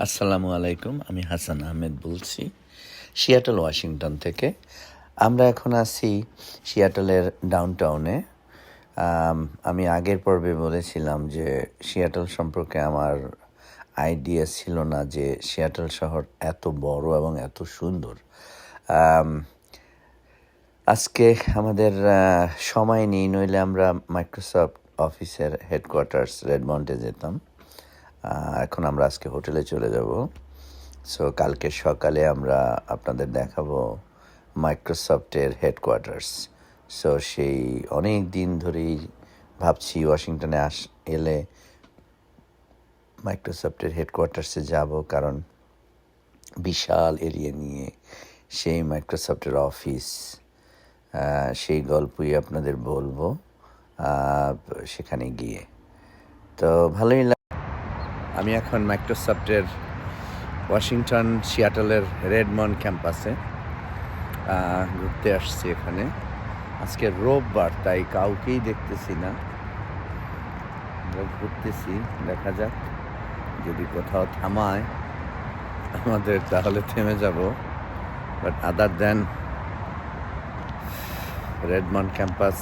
আসসালামু আলাইকুম আমি হাসান আহমেদ বলছি সিয়াটল ওয়াশিংটন থেকে। আমরা এখন আছি সিয়াটলের ডাউনটাউনে আম, আগের পর্বে বলেছিলাম যে সিয়াটল সম্পর্কে আমার আইডিয়া ছিল না যে সিয়াটল শহর এত বড় এবং এত সুন্দর। আজকে আমাদের সময় নেই নইলে আমরা মাইক্রোসফট অফিসের হেডকোয়ার্টার্স রেডমন্টে যেতাম। এখন আমরা আজকে হোটেলে চলে যাব। সো কালকে সকালে আমরা আপনাদের দেখাবো মাইক্রোসফটের হেডকোয়ার্টার্স সো সেই অনেক দিন ধরেই ভাবছি ওয়াশিংটনে আস, এলে মাইক্রোসফটের হেডকোয়ার্টার্সে যাব কারণ বিশাল এরিয়া নিয়ে সেই মাইক্রোসফটের অফিস সেই গল্পই আপনাদের বলব সেখানে গিয়ে। তো ভালোই আমি এখন মাইক্রোসফটের ওয়াশিংটন, সিয়াটলের রেডমন ক্যাম্পাসে ঘুরতে আসছি এখানে। আজকে রোববার, তাই কাউকেই দেখতেছি না। ঘুরতেছি, দেখা যাক। যদি কোথাও থামায়, আমাদের তাহলে থেমে যাব। বাট আদার দেন রেডমন ক্যাম্পাস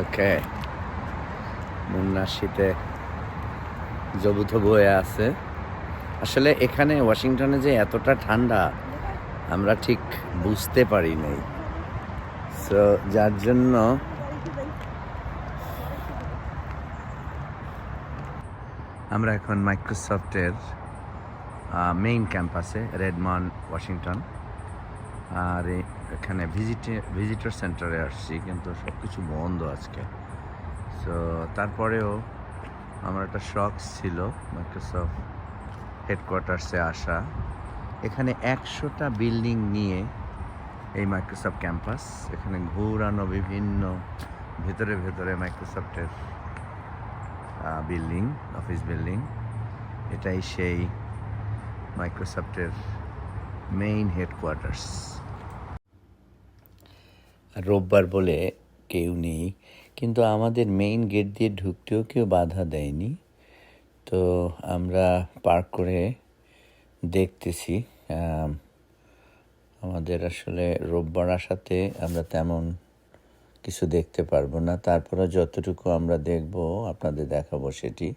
ওকে মুন্নার শীতে জবুথবু হয়ে আছে। আসলে এখানে ওয়াশিংটনে যে এতটা ঠান্ডা, আমরা ঠিক বুঝতে পারি নাই। সো যার জন্য আমরা এখন মাইক্রোসফটের মেইন ক্যাম্পাসে রেডমন ওয়াশিংটন আর এখানে ভিজিটে ভিজিটর সেন্টারে আসছি, কিন্তু সব কিছু বন্ধ আজকে। সো তারপরেও আমার একটা শখ ছিল মাইক্রোসফট হেডকোয়ার্টার্সে আসা। এখানে একশোটা বিল্ডিং নিয়ে এই মাইক্রোসফট ক্যাম্পাস এখানে ঘুরানো বিভিন্ন, ভেতরে ভেতরে মাইক্রোসফটের বিল্ডিং অফিস বিল্ডিং এটাই সেই মাইক্রোসফটের মেইন হেডকোয়ার্টার্স রোববার বলে কেউ নেই, কিন্তু আমাদের মেইন গেট দিয়ে ঢুকতেও কেউ বাধা দেয়নি। তো আমরা পার্ক করে দেখতেছি আমাদের আসলে রোববার আসাতে আমরা তেমন কিছু দেখতে পারব না। তারপরে যতটুকু আমরা দেখব, আপনাদের দেখাবো সেটি।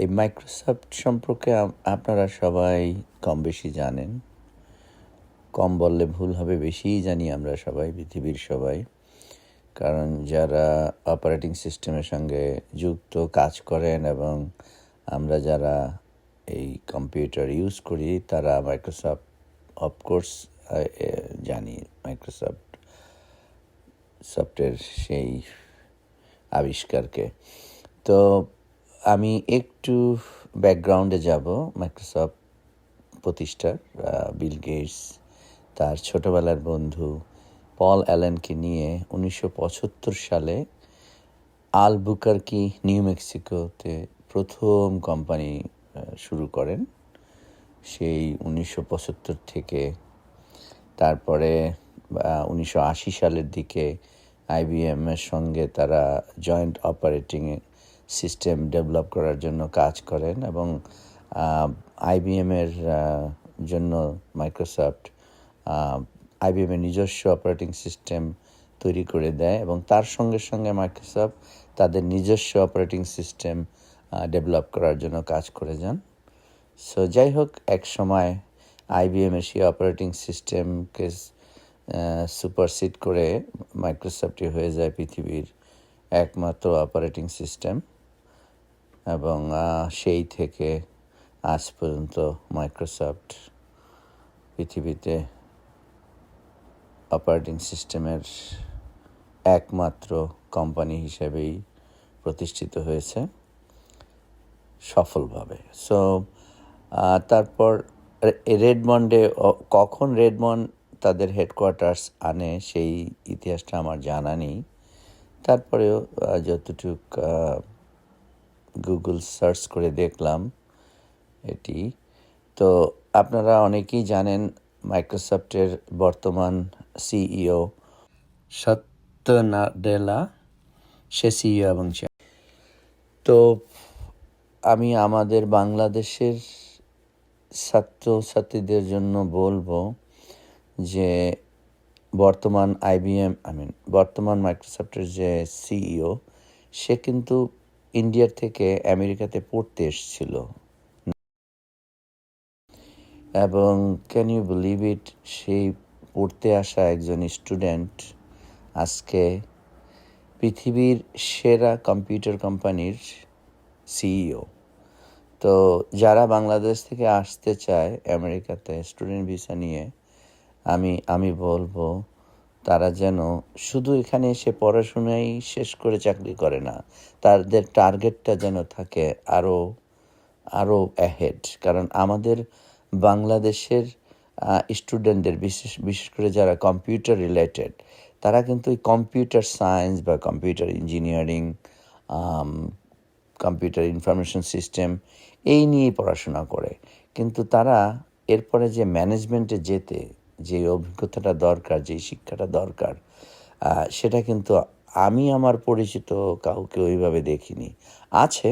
এই মাইক্রোসফট সম্পর্কে আপনারা সবাই কম বেশি জানেন। কম বললে ভুল হবে, বেশিই জানি আমরা সবাই, পৃথিবীর সবাই। কারণ যারা অপারেটিং সিস্টেমের সঙ্গে যুক্ত, কাজ করেন এবং আমরা যারা এই কম্পিউটার ইউজ করি, তারা মাইক্রোসফট অফকোর্স জানি মাইক্রোসফট সফটের সেই আবিষ্কারকে। তো আমি একটু ব্যাকগ্রাউন্ডে যাব মাইক্রোসফট প্রতিষ্ঠার বিল গেটস তার ছোটবেলার বন্ধু পল অ্যালেনকে নিয়ে উনিশশো পঁচাত্তর সালে আলবুকারকি, নিউ মেক্সিকোতে প্রথম কোম্পানি শুরু করেন। সেই উনিশশো পঁচাত্তর থেকে তারপরে উনিশশো আশি সালের দিকে আইবিএমের সঙ্গে তারা জয়েন্ট অপারেটিং সিস্টেম ডেভেলপ করার জন্য কাজ করেন এবং আইবিএমের জন্য মাইক্রোসফট আইবিএম এর নিজস্ব অপারেটিং সিস্টেম তৈরি করে দেয় এবং তার সঙ্গে সঙ্গে মাইক্রোসফট তাদের নিজস্ব অপারেটিং সিস্টেম ডেভেলপ করার জন্য কাজ করে যান। সো যাই হোক, এক সময় আইবিএম এর সেই অপারেটিং সিস্টেমকে সুপারসিড করে মাইক্রোসফটই হয়ে যায় পৃথিবীর একমাত্র অপারেটিং সিস্টেম এবং সেই থেকে আজ পর্যন্ত মাইক্রোসফট পৃথিবীতে অপারেটিং সিস্টেমের একমাত্র কোম্পানি হিসেবেই প্রতিষ্ঠিত হয়েছে সফলভাবে। সো তারপর রেডমন্ডে কখন রেডমন্ড তাদের হেডকোয়ার্টার্স আনে সেই ইতিহাসটা আমার জানা নেই। তারপরেও যতটুক গুগল সার্চ করে দেখলাম এটি। তো আপনারা অনেকেই জানেন মাইক্রোসফটের বর্তমান সত্য নাডেলা সে সিইও এবং। তো আমি আমাদের বাংলাদেশের ছাত্রছাত্রীদের জন্য বলব যে বর্তমান আইবিএম আই মিন বর্তমান মাইক্রোসফটের যে সিইও সে কিন্তু ইন্ডিয়ার থেকে আমেরিকাতে পড়তে এসেছিল এবং ক্যান ইউ বিলিভ ইট সেই পড়তে আসা একজন স্টুডেন্ট আজকে পৃথিবীর সেরা কম্পিউটার কোম্পানির সিইও। তো যারা বাংলাদেশ থেকে আসতে চায় আমেরিকাতে স্টুডেন্ট ভিসা নিয়ে, আমি আমি বলব তারা যেন শুধু এখানে এসে পড়াশোনাই শেষ করে চাকরি করে না, তাদের টার্গেটটা যেন থাকে আরও আরও অ্যাহেড কারণ আমাদের বাংলাদেশের স্টুডেন্টদের বিশেষ বিশেষ করে যারা কম্পিউটার রিলেটেড তারা কিন্তু ওই কম্পিউটার সায়েন্স বা computer engineering computer information system এই নিয়েই পড়াশোনা করে। কিন্তু তারা এরপরে যে ম্যানেজমেন্টে যেতে, যে অভিজ্ঞতাটা দরকার, যে শিক্ষাটা দরকার সেটা কিন্তু আমি আমার পরিচিত কাউকে ওইভাবে দেখিনি। আছে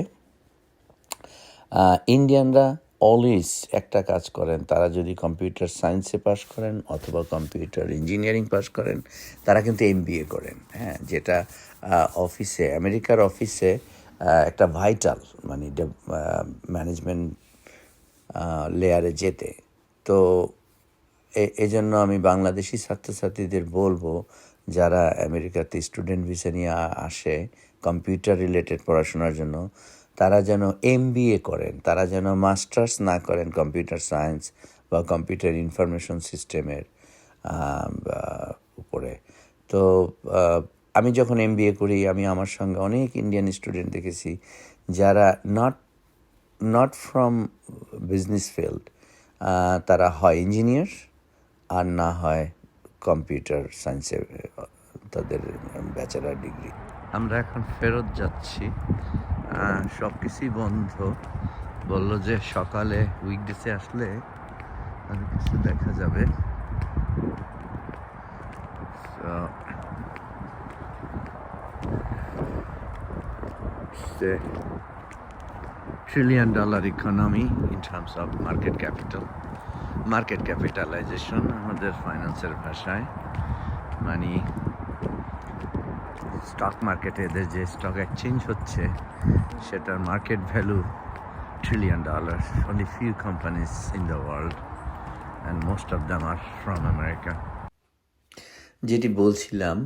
ইন্ডিয়ানরা অলওয়েজ একটা কাজ করেন, তারা যদি কম্পিউটার সায়েন্সে পাশ করেন অথবা কম্পিউটার ইঞ্জিনিয়ারিং পাশ করেন, তারা কিন্তু এমবিএ করেন হ্যাঁ? যেটা অফিসে আমেরিকার অফিসে একটা ভাইটাল মানে ম্যানেজমেন্ট লেয়ারে যেতে। তো এজন্য আমি বাংলাদেশি ছাত্রছাত্রীদের বলব, যারা আমেরিকাতে স্টুডেন্ট ভিসা নিয়ে আসে কম্পিউটার রিলেটেড পড়াশোনার জন্য তারা যেন এমবিএ করেন, তারা যেন মাস্টার্স না করেন কম্পিউটার সায়েন্স বা কম্পিউটার ইনফরমেশন সিস্টেমের উপরে। তো আমি যখন এমবিএ করি, আমি আমার সঙ্গে অনেক ইন্ডিয়ান স্টুডেন্ট দেখেছি যারা not not from business field তারা হয় ইঞ্জিনিয়ার আর না হয় কম্পিউটার সায়েন্সে, তাদের ব্যাচেলার ডিগ্রি আমরা এখন ফেরত যাচ্ছি। সব কিছুই বন্ধ। বলল যে সকালে উইকডেসে আসলে অনেক কিছু দেখা যাবে। Trillion dollar economy in terms of market capital market capitalisation আমাদের ফাইন্যান্সের ভাষায় মানে স্টক মার্কেটে এদের যে স্টক এক্সচেঞ্জ হচ্ছে, সেটার market value trillion dollar only few companies in the world and most of them are from America যেটি বলছিলাম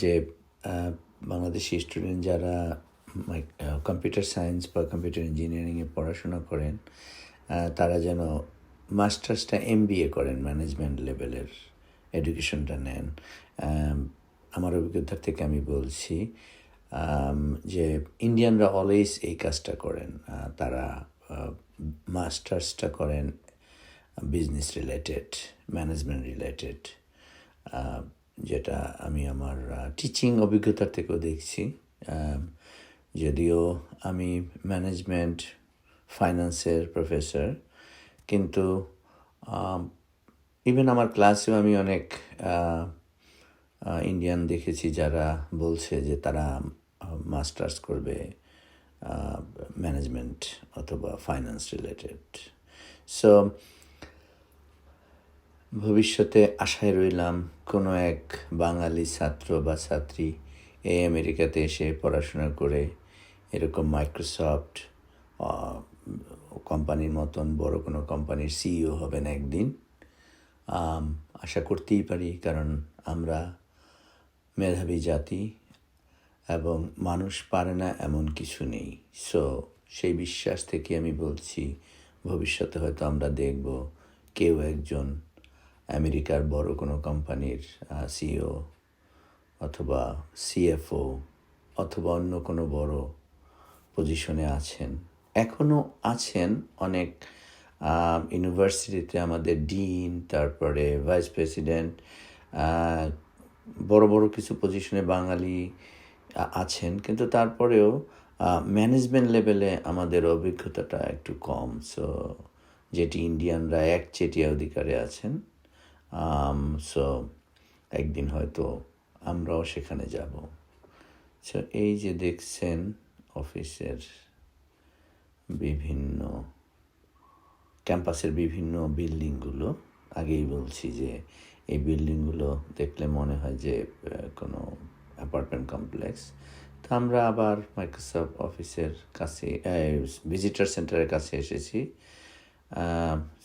যে বাংলাদেশি স্টুডেন্ট যারা কম্পিউটার সায়েন্স বা কম্পিউটার ইঞ্জিনিয়ারিংয়ে পড়াশোনা করেন তারা যেন মাস্টার্সটা এমবিএ করেন ম্যানেজমেন্ট লেভেলের এডুকেশনটা নেন। আমার অভিজ্ঞতা থেকে আমি বলছি যে ইন্ডিয়ানরা অলওয়েজ এই কাজটা করেন। তারা মাস্টার্সটা করেন বিজনেস রিলেটেড ম্যানেজমেন্ট রিলেটেড যেটা আমি আমার টিচিং অভিজ্ঞতার থেকেও দেখছি। যদিও আমি ম্যানেজমেন্ট ফাইন্যান্সের প্রফেসর কিন্তু ইভেন আমার ক্লাসেও আমি অনেক ইন্ডিয়ান দেখেছি যারা বলছে যে তারা মাস্টার্স করবে ম্যানেজমেন্ট অথবা ফাইন্যান্স রিলেটেড সো ভবিষ্যতে আশায় রইলাম কোনো এক বাঙালি ছাত্র বা ছাত্রী এই আমেরিকাতে এসে পড়াশোনা করে এরকম মাইক্রোসফট কোম্পানির মতন, বড় কোনো কোম্পানির সিইও হবেন একদিন। আশা করতেই পারি, কারণ আমরা মেধাবী জাতি এবং মানুষ পারে না এমন কিছু নেই। সো সেই বিশ্বাস থেকে আমি বলছি, ভবিষ্যতে হয়তো আমরা দেখব কেউ একজন আমেরিকার বড় কোনো কোম্পানির সিও অথবা সিএফও অথবা অন্য কোনো বড় পজিশনে আছেন। এখনও আছেন অনেক ইউনিভার্সিটিতে আমাদের ডিন, তারপরে ভাইস প্রেসিডেন্ট বড় বড় কিছু পজিশনে বাঙালি আছেন। কিন্তু তারপরেও ম্যানেজমেন্ট লেভেলে আমাদের অভিজ্ঞতাটা একটু কম। সো যেটি ইন্ডিয়ানরা এক চেটিয়া অধিকারে আছেন সো একদিন হয়তো আমরাও সেখানে যাব। সো এই যে দেখছেন, অফিসের বিভিন্ন, ক্যাম্পাসের বিভিন্ন বিল্ডিংগুলো আগেই বলছি যে এই বিল্ডিংগুলো দেখলে মনে হয় যে কোনো অ্যাপার্টমেন্ট কমপ্লেক্স। তো আমরা আবার মাইক্রোসফট অফিসের কাছে ভিজিটার সেন্টারের কাছে এসেছি।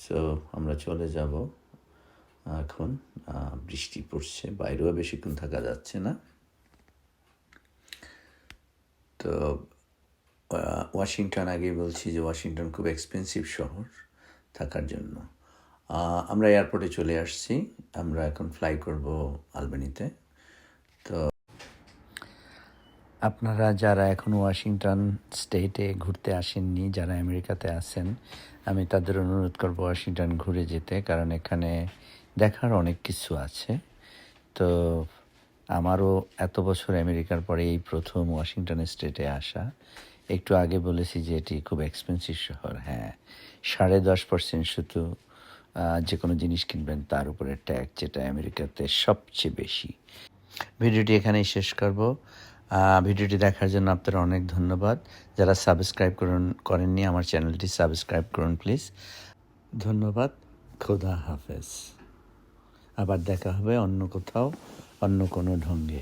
সো আমরা চলে যাব। এখন বৃষ্টি পড়ছে, বাইরেও বেশিক্ষণ থাকা যাচ্ছে না। তো ওয়াশিংটন আগে বলছি যে ওয়াশিংটন খুব এক্সপেন্সিভ শহর থাকার জন্য। আমরা এয়ারপোর্টে চলে আসছি। আমরা এখন ফ্লাই করব আলবেনিতে। তো আপনারা যারা এখন ওয়াশিংটন স্টেটে ঘুরতে আসেননি, যারা আমেরিকাতে আছেন, আমি তাদের অনুরোধ করব ওয়াশিংটন ঘুরে যেতে, কারণ এখানে দেখার অনেক কিছু আছে। তো আমারও এত বছর আমেরিকার পরে এই প্রথম ওয়াশিংটন স্টেটে আসা। একটু আগে বলেছি যে এটি খুব এক্সপেন্সিভ শহর হ্যাঁ সাড়ে দশ পার্সেন্ট শুধু যে কোনো জিনিস কিনবেন, তার উপরে ট্যাক্স যেটা আমেরিকাতে সবচেয়ে বেশি। ভিডিওটি এখানেই শেষ করব। ভিডিওটি দেখার জন্য আপনার অনেক ধন্যবাদ। যারা সাবস্ক্রাইব করুন, করেননি, আমার চ্যানেলটি সাবস্ক্রাইব করুন, প্লিজ। ধন্যবাদ। খোদা হাফেজ। আবার দেখা হবে অন্য কোথাও, অন্য কোনো ঢঙ্গে।